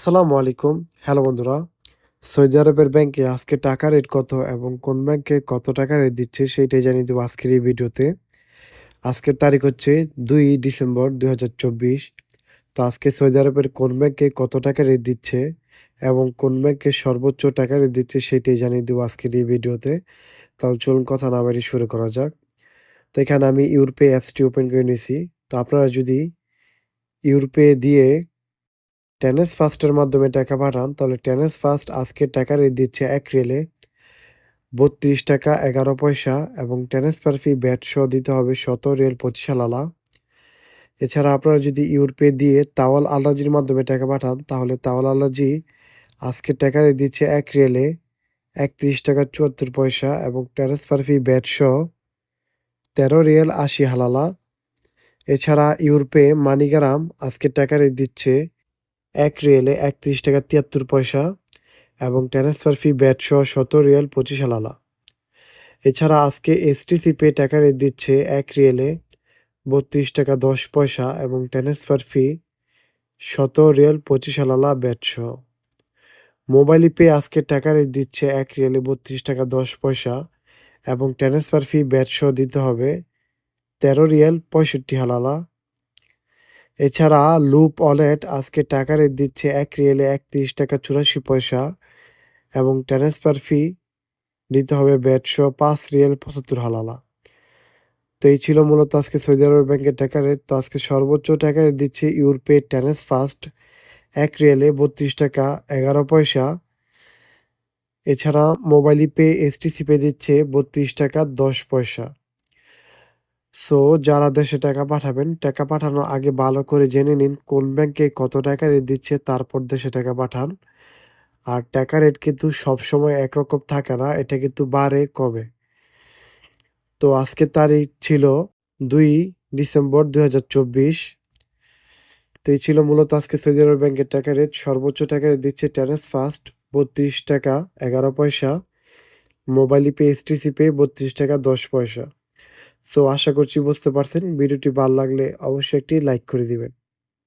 আসসালামু আলাইকুম। হ্যালো বন্ধুরা, সৌদি আরবের ব্যাংকে আজকে টাকা রেট কত এবং কোন ব্যাংকে কত টাকা রেট দিচ্ছে সেইটাই জানিয়ে দেবো আজকের এই ভিডিওতে। আজকের তারিখ হচ্ছে দুই ডিসেম্বর দুই হাজার চব্বিশ। তো আজকে সৌদি আরবের কোন ব্যাংকে কত টাকা রেট দিচ্ছে এবং কোন ব্যাংকে সর্বোচ্চ টাকা রেট দিচ্ছে সেইটাই জানিয়ে দেবো আজকের এই ভিডিওতে। তাহলে চলুন কথা না বাড়ি শুরু করা যাক। তো এখানে আমি ইউরোপে অ্যাপসটি ওপেন করে নিয়েছি। তো আপনারা যদি ইউরোপে দিয়ে টেনেস ফার্স্টের মাধ্যমে টাকা পাঠান, তাহলে টেনেস ফার্স্ট আজকে টাকা রেট দিচ্ছে এক রেলে বত্রিশ টাকা এগারো পয়সা এবং ট্রান্সফার ফি ব্যাট সহ দিতে হবে শত রেল পঁচিশ আলালা এছাড়া আপনারা যদি ইউরোপে দিয়ে তাওয়াল আলার্জির মাধ্যমে টাকা পাঠান, তাহলে তাওয়াল আলার্জি আজকে টাকা রেট দিচ্ছে এক রেলে একত্রিশ টাকা চুয়াত্তর পয়সা এবং ট্রান্সফার ফি ব্যাট সহ তেরো রিয়েল আশি হালালা। এছাড়া ইউরোপে মানিগ্রাম আজকে টাকা রেট দিচ্ছে এক রিয়েলে একত্রিশ টাকা তিয়াত্তর পয়সা এবং ট্রান্সফার ফি ব্যাট সহ শত রিয়েল পঁচিশ আলালা এছাড়া আজকে এসটিসি পে টাকা রেট দিচ্ছে এক রিয়েলে বত্রিশ টাকা দশ পয়সা এবং ট্রান্সফার ফি শত রিয়েল পঁচিশ আলালা ব্যাট সহ মোবাইল পে আজকে টাকা রেট দিচ্ছে এক রিয়েলে বত্রিশ টাকা দশ পয়সা এবং ট্রান্সফার ফি ব্যাট সহ দিতে হবে তেরো রিয়েল পঁয়ষট্টি হালালা। এছাড়া লুপ ওয়ালেট আজকে টাকা রেট দিচ্ছে এক রিয়েলে একত্রিশ টাকা চুরাশি পয়সা এবং ট্রান্সফার ফি দিতে হবে ব্যাটশো পাঁচ রিয়েল পঁচাত্তর হালালা। তো এই ছিল মূলত আজকে সৌদি আরব ব্যাংকের টাকা রেট তো আজকে সর্বোচ্চ টাকা রেট দিচ্ছে ইউরোপে ট্যানেস ফার্স্ট এক রিয়েলে বত্রিশ টাকা এগারো পয়সা। এছাড়া মোবাইল পে, এসটিসি পে দিচ্ছে বত্রিশ টাকা দশ পয়সা। সো যারা দেশে টাকা পাঠাবেন, টাকা পাঠানোর আগে ভালো করে জেনে নিন কোন ব্যাংকে কত টাকা রেট দিচ্ছে, তারপর দেশে টাকা পাঠান। আর টাকা রেট কিন্তু সবসময় একরকম থাকে না, এটা কিন্তু বাড়ে কমে। তো আজকে তারিখ ছিল দুই ডিসেম্বর দুই হাজার চব্বিশ। তো এই ছিল মূলত আজকে সৌদি আরব ব্যাংকের টাকা রেট সর্বোচ্চ টাকা রেট দিচ্ছে ট্যারেস ফার্স্ট বত্রিশ টাকা এগারো পয়সা। মোবাইল পে এসটিসি পে বত্রিশ টাকা দশ পয়সা। সো আশা করছি বুঝতে পারছেন। ভিডিওটি ভালো লাগলে অবশ্যই একটি লাইক করে দিবেন।